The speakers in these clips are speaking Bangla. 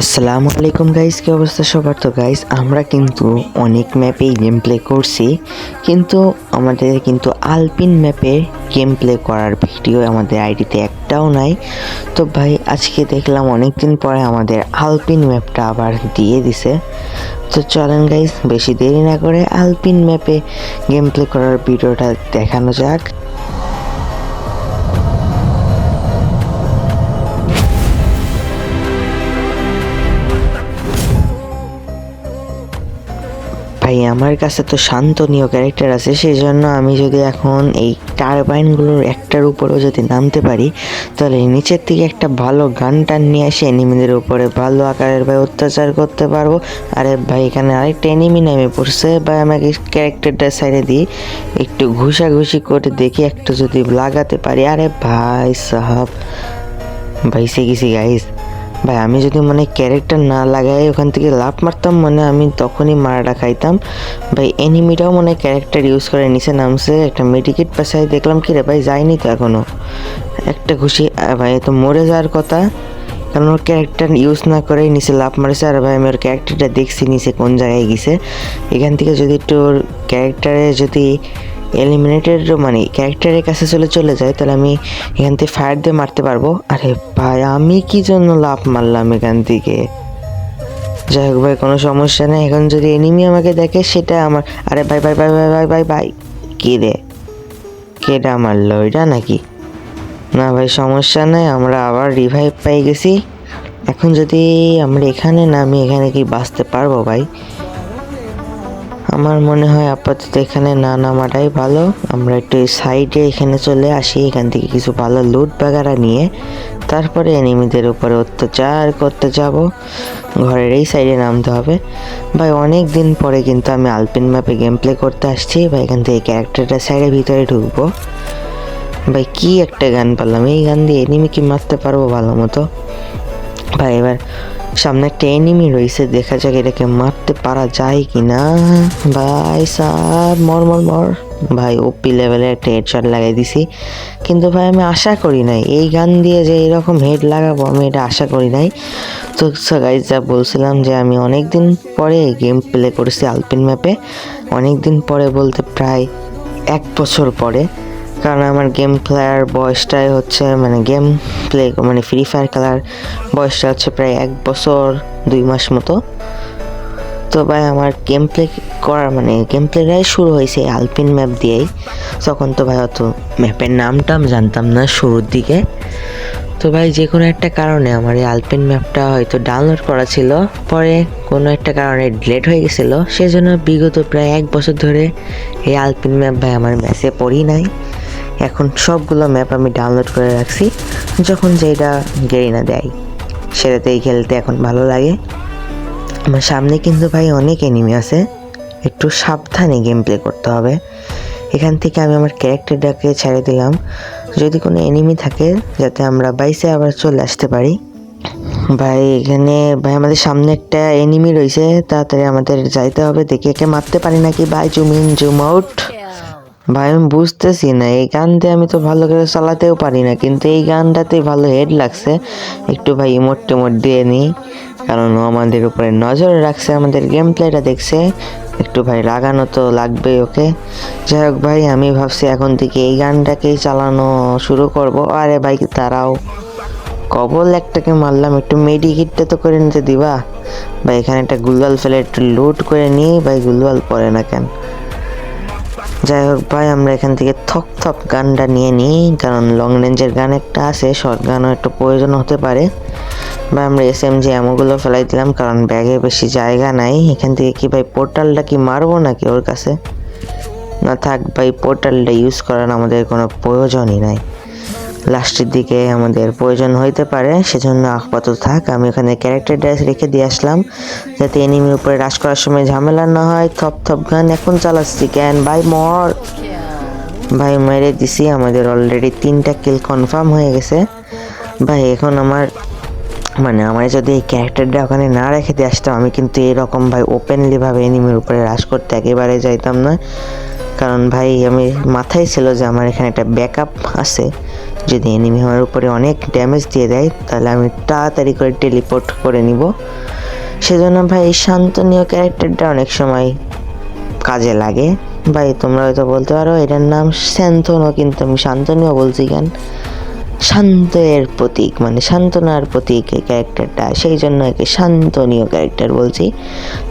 আসসালামু আলাইকুম গাইস কি অবস্থা সবার? তো গাইস আমরা কিন্তু অনেক ম্যাপেই গেম প্লে করছি, কিন্তু আমাদের কিন্তু আলপিন ম্যাপে গেম প্লে করার ভিডিও আমাদের আইডিতে একটাও নাই। তো ভাই, আজকে দেখলাম অনেক দিন পরে আমাদের আলপিন ম্যাপটা আবার দিয়ে দিছে। তো চলেন গাইস বেশি দেরি না করে আলপিন ম্যাপে গেম প্লে করার ভিডিওটা দেখানো যাক। ভাই, আমার কাছে তো শান্তনীয় ক্যারেক্টার আছে সেই জন্য আমি যদি এখন এই টারবাইনগুলোর একটার উপরেও যদি নামতে পারি, তাহলে নিচের থেকে একটা ভালো গান টান নিয়ে এসে এনিমিদের উপরে ভালো আকারের ভাই অত্যাচার করতে পারব। আরে ভাই, এখানে আরেকটা এনিমি নেমে পড়ছে। ভাই, আমাকে ক্যারেক্টারটা সাইডে দিই। একটু ঘুষাঘুষি করে দেখি, একটু যদি লাগাতে পারি। আরে ভাই, সাহাব। ভাই সে গেছি গাইস ভাই, আমি যদি মানে ক্যারেক্টার না লাগাই, ওখান থেকে লাভ মারতাম মানে আমি তখনই মারাটা খাইতাম। ভাই এনিমিটাও মানে ক্যারেক্টার ইউজ করে, নিচে নামছে, একটা মেডিকেট পাশায় দেখলাম কি রে ভাই, যায়নি তো এখনও একটা খুশি ভাই তো মরে যাওয়ার কথা। কারণ ওর ক্যারেক্টার ইউজ না করেই নিচে লাভ মারেছে, আর ভাই, আমি ওর ক্যারেক্টারটা দেখছি, নিচে কোন জায়গায় গেছে। এখান থেকে যদি একটু ওর ক্যারেক্টারে যদি এলিমিনেটেড মানে ক্যারেক্টারের কাছে চলে চলে যায়, তাহলে আমি এখান থেকে ফায়ার দিয়ে মারতে পারব। আরে ভাই, আমি কি জন্য লাভ মারলাম এখান থেকে? যাই হোক ভাই, কোনো সমস্যা নেই। এখন যদি এনিমি আমাকে দেখে, সেটা আমার আরে ভাই ভাই ভাই ভাই ভাই ভাই ভাই, কি রে? কেটা মারলো? এটা নাকি? না ভাই, সমস্যা নেই, আমরা আবার রিভাইভ পেয়ে গেছি। এখন যদি আমরা এখানে নামি, এখানে কি বাঁচতে পারব ভাই? আমার মনে হয় আপাতত এখানে না নামাটাই ভালো। আমরা একটু সাইডে এখানে চলে আসি, এখান থেকে কিছু ভালো লুট বাগারা নিয়ে। তারপরে এনিমিদের উপরে অত্যাচার করতে যাব। ঘরের এই সাইডে নামতে হবে। ভাই অনেক দিন পরে কিন্তু আমি আলপিন ম্যাপে গেম প্লে করতে আসছি। ভাই, এখান থেকে ক্যারেক্টারটা সাইডের ভিতরে ঢুকবো। ভাই, কি একটা গান পারলাম। এই গান দিয়ে এনিমি কি মারতে পারব ভালো মতো? ভাই, এবার সামনে একটা এনিমি রয়েছে, দেখা যাক এটাকে মারতে পারা যায় কি না ভাই সার মর মর মর। ভাই ওপি লেভেলে একটা হেডশট লাগাই দিছি। কিন্তু ভাই, আমি আশা করি নাই। এই গান দিয়ে যে এরকম হেড লাগাবো, আমি এটা আশা করি নাই। তো গাইজ যা বলছিলাম যে আমি অনেক দিন পরে গেম প্লে করেছি আলপিন ম্যাপে অনেক দিন পরে বলতে প্রায় এক বছর পরে। কারণ আমার গেম প্লেয়ার বয়সটাই হচ্ছে মানে গেম প্লে মানে ফ্রি ফায়ার খেলার বয়সটা হচ্ছে প্রায় এক বছর দুই মাস মতো। তো ভাই আমার গেম প্লে করার মানে গেম প্লেটাই শুরু হয়েছে আলপিন ম্যাপ দিয়েই। তখন তো ভাই অত ম্যাপের নামটা আমি জানতাম না শুরুর দিকে। তো ভাই যে কোনো একটা কারণে আমার এই আলপিন ম্যাপটা হয়তো ডাউনলোড করা ছিল। পরে কোনো একটা কারণে ডিলেট হয়ে গেছিল। সেজন্য বিগত প্রায় এক বছর ধরে এই আলপিন ম্যাপ ভাই আমার ম্যাচে পড়ি নাই। এখন সবগুলো ম্যাপ আমি ডাউনলোড করে রাখছি। যখন যেটা গেরিনা দেয়, সেটাতেই খেলতে এখন ভালো লাগে। আমার সামনে কিন্তু ভাই অনেক এনিমি আছে। একটু সাবধানে গেম প্লে করতে হবে। এখান থেকে আমি আমার ক্যারেক্টারটাকে ছেড়ে দিলাম। যদি কোনো এনিমি থাকে, যাতে আমরা বাইসে আবার চলে আসতে পারি। ভাই, এখানে ভাই, আমাদের সামনে একটা এনিমি রয়েছে। তাড়াতাড়ি আমাদের যাইতে হবে। দেখি একে মারতে পারি নাকি? ভাই জুম ইন জুম আউট ভাই, আমি বুঝতেছি না, এই গান দিয়ে আমি তো ভালো করে চালাতেও পারি না, কিন্তু এই গানটাতে ভালো হেড লাগছে। একটু ভাই ইমোট টিমোট দিয়ে নিই, কারণ আমাদের উপরে নজর রাখছে, আমাদের গেম প্লেটা দেখছে। একটু ভাই লাগানো তো লাগবেই ওকে। যাই হোক ভাই, আমি ভাবছি এখন থেকে এই গানটাকেই চালানো শুরু করব। আরে ভাই তারাও কবল একটাকে মারলাম, একটু মেডিকিটটা তো করে নিতে দিবা। ভাই, এখানে একটা গুলওয়াল ফেলে একটু লুট করে নিই, ভাই গুলওয়াল পরে না কেন? যাই হোক ভাই, আমরা এখান থেকে থক থক গানটা নিয়ে নিই, কারণ লং রেঞ্জের গান একটা আছে শর্ট গানও একটু প্রয়োজন হতে পারে। বা আমরা এস এম জি এমোগুলো ফেলাই দিলাম, কারণ ব্যাগে বেশি জায়গা নাই। এখান থেকে কি ভাই পোর্টালটা কি মারবো নাকি ওর কাছে? না থাক ভাই পোর্টালটা ইউজ করার আমাদের কোনো প্রয়োজনই নাই। লাস্টের দিকে আমাদের প্রয়োজন হইতে পারে, সেজন্য আপাতত থাক। আমি ওখানে ক্যারেক্টার ড্রেস রেখে দিয়ে আসলাম, যাতে এনিমির উপরে রাশ করার সময় ঝামেলা না হয়। থপ থপ গান, এখন চালাচ্ছি ক্যান ভাই, মর! ভাই, মেরে দিছি। আমাদের অলরেডি তিনটা কিল কনফার্ম হয়ে গেছে। ভাই, এখন আমার মানে আমার যদি এই ক্যারেক্টারটা ওখানে না রেখে দিয়ে আসতাম, আমি কিন্তু এরকম ভাই ওপেনলি ভাবে এনিমির উপরে রাশ করতে একেবারে যাইতাম না। কারণ ভাই, আমি, মাথায় ছিল যে আমার এখানে একটা ব্যাকআপ আছে। যদি এনিমি আমার উপরে অনেক ড্যামেজ দিয়ে দেয়, তাহলে আমি তাড়াতাড়ি করে টেলিপোর্ট করে নিব। সেজন্য ভাই, শান্তনীয় ক্যারেক্টারটা অনেক সময় কাজে লাগে। ভাই, তোমরা হয়তো বলতে পারো, এটার নাম স্যান্থনও কিন্তু আমি শান্তনীয় বলছি কেন? শান্তের প্রতীক মানে শান্তনার প্রতীক এই ক্যারেক্টারটা সেই জন্য একে শান্তনীয় ক্যারেক্টার বলছি।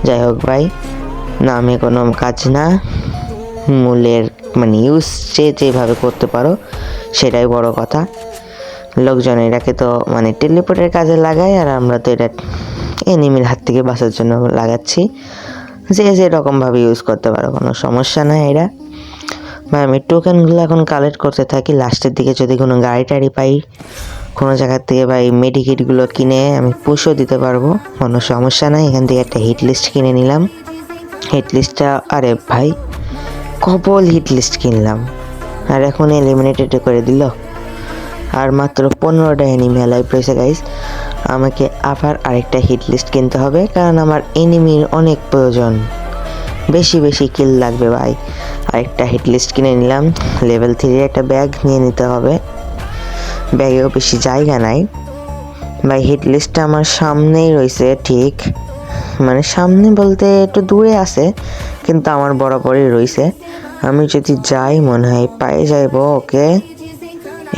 যাই হোক ভাই, নামে কোনো কাজ না। মূলের মানে ইউজ যে যেভাবে করতে পারো, সেটাই বড় কথা। লোকজন এটাকে তো মানে টেলিপোর্টের কাজে লাগায়, আর আমরা তো এটা এনিমির হাত থেকে বাঁচার জন্য লাগাচ্ছি। যে যেরকমভাবে ইউজ করতে পারো, কোনো সমস্যা নাই এটা বা আমি টোকেনগুলো এখন কালেক্ট করতে থাকি। লাস্টের দিকে যদি কোনো গাড়ি টাড়ি পাই, কোনো জায়গার থেকে বা এই মেডিকেটগুলো কিনে আমি পুষও দিতে পারব, কোনো সমস্যা নাই। এখান থেকে একটা হিট লিস্ট কিনে নিলাম। হিট লিস্টটা আরে ভাই কবল হিট লিস্ট কিনলাম। আর এখন এলিমিনেটেড করে দিল। আর মাত্র পনেরোটা এনিমি লাইভ রয়েছে গাইস আমাকে আবার আরেকটা হিট লিস্ট কিনতে হবে, কারণ আমার এনিমির অনেক প্রয়োজন। বেশি বেশি কিল লাগবে, ভাই। আরেকটা হিট লিস্ট কিনে নিলাম। লেভেল থ্রির একটা ব্যাগ নিয়ে নিতে হবে। ব্যাগেও বেশি জায়গা নাই। ভাই হিট লিস্টটা আমার সামনেই রয়েছে, ঠিক। মানে সামনে বলতে একটু দূরে আছে, কিন্তু আমার বরাবরই রয়েছে। আমি যদি যাই মনে হয় পায়ে যাইবো, ওকে।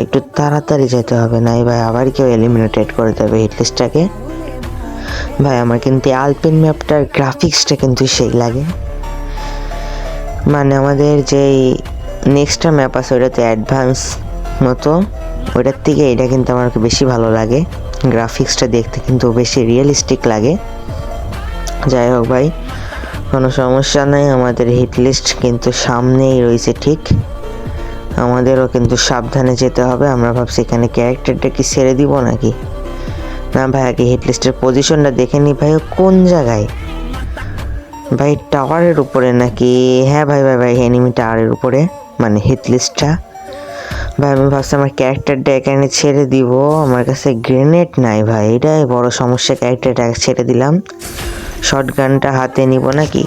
একটু তাড়াতাড়ি যেতে হবে, নাই ভাই, আবার কেউ এলিমিনেটেড করে দেবে হিটলিস্টটাকে ভাই, আমার কিন্তু আলপিন ম্যাপটার গ্রাফিক্সটা কিন্তু সেই লাগে। মানে আমাদের যেই নেক্সটটা ম্যাপ আছে, ওটাতে অ্যাডভান্স মতো, ওটার থেকে এটা কিন্তু আমার বেশি ভালো লাগে। গ্রাফিক্সটা দেখতে কিন্তু বেশি রিয়েলিস্টিক লাগে। যাই হোক ভাই, কোনো সমস্যা নাই, আমাদের হিট লিস্ট কিন্তু সামনেই রয়েছে ঠিক। আমাদেরও কিন্তু সাবধানে যেতে হবে, আমরা ভাবছি এখানে ক্যারেক্টারটা কি ছেড়ে দিব নাকি? না ভাই, আগে হিট লিস্টের পজিশনটা দেখে নি ভাই, কোন জায়গায়? ভাই টাওয়ারের উপরে নাকি? হ্যাঁ ভাই ভাই ভাই এনিমি টাওয়ারের উপরে মানে হিট লিস্টটা ভাই, আমি ভাবছি আমার ক্যারেক্টারটা এখানে ছেড়ে দিব, আমার কাছে গ্রেনেড নাই ভাই, এটাই বড় সমস্যা ক্যারেক্টারটা ছেড়ে দিলাম। শর্ট গানটা হাতে নিব নাকি?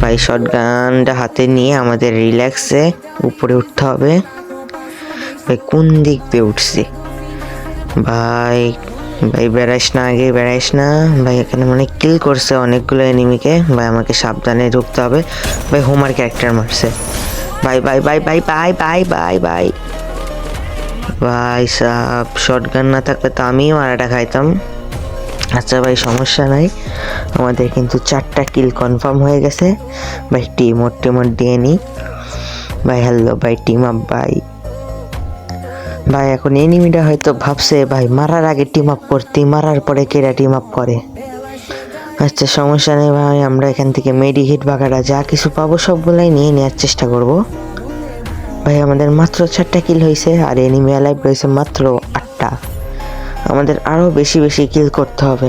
ভাই শর্ট গানটা হাতে নিয়ে আমাদের রিল্যাক্সে উপরে উঠতে হবে। ভাই, কোন দিক দিয়ে উঠছি? ভাই ভাই, বেড়াইস না আগে, বেড়াইস না। ভাই, এখানে মানে কিল করছে অনেকগুলো এনিমিকে ভাই, আমাকে সাবধানে ঢুকতে হবে। ভাই হোমার ক্যারেক্টার মারছে। ভাই ভাই ভাই ভাই বাই বাই বাই বাই ভাই সাহ শর্ট গান না থাকলে তো আমিও মারাটা খাইতাম। আচ্ছা ভাই, সমস্যা নাই। আমাদের কিন্তু চারটা কিল কনফার্ম হয়ে গেছে। ভাই টিম ওর টিম ওর দিয়ে নিই ভাই হ্যালো ভাই টিম আপ ভাই। ভাই, এখন এনিমিটা হয়তো ভাবছে, ভাই, মারার আগে টিম আপ করতে, মারার পরে কেরা টিম আপ করে? আচ্ছা সমস্যা নেই ভাই, আমরা এখান থেকে মেডি হিট বাগাটা যা কিছু পাবো সবগুলাই নিয়ে নেওয়ার চেষ্টা করব। ভাই, আমাদের মাত্র চারটা কিল হয়েছে আর এনিমি অ্যালাইভ রয়েছে মাত্র আটটা। আমাদের আরও বেশি বেশি কিল করতে হবে।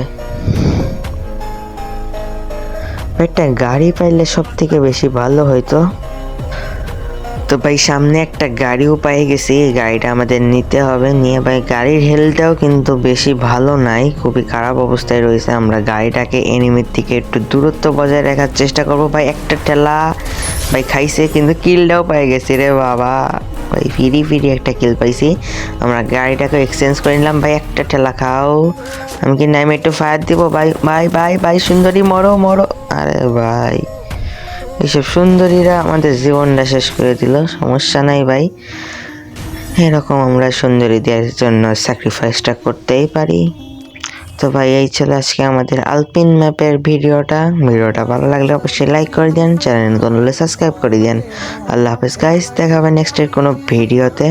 একটা গাড়ি পাইলে সব থেকে বেশি ভালো হইতো তো ভাই, সামনে একটা গাড়িও পাই গেছি। এই গাড়িটা আমাদের নিতে হবে। নিয়ে ভাই, গাড়ির হেলটাও কিন্তু বেশি ভালো নাই। খুবই খারাপ অবস্থায় রয়েছে। আমরা গাড়িটাকে এনিমির থেকে একটু দূরত্ব বজায় রাখার চেষ্টা করব। ভাই, একটা ঠেলা ভাই খাইছে, কিন্তু কিলটাও পাই গেছি রে বাবা। ভাই ফিরি ফিরি একটা কিল পাইছি। আমরা গাড়িটাকে এক্সচেঞ্জ করে নিলাম। ভাই, একটা ঠেলা খাও। আমি কি নামে একটু ফায়ার দিব? ভাই ভাই ভাই ভাই, সুন্দরী, মরো মরো। আরে ভাই, এইসব সুন্দরীরা আমাদের জীবনটা শেষ করে দিল। সমস্যা নাই ভাই। এরকম আমরা সুন্দরীদের জন্য স্যাক্রিফাইসটা করতেই পারি। তো ভাই, এই ছিল আজকে আমাদের আলপিন ম্যাপের ভিডিওটা। ভিডিওটা ভালো লাগলে অবশ্যই লাইক করে দেন চ্যানেল হলে সাবস্ক্রাইব করে দেন। আল্লাহ হাফেজ গাইস দেখা হবে নেক্সটের কোনো ভিডিওতে।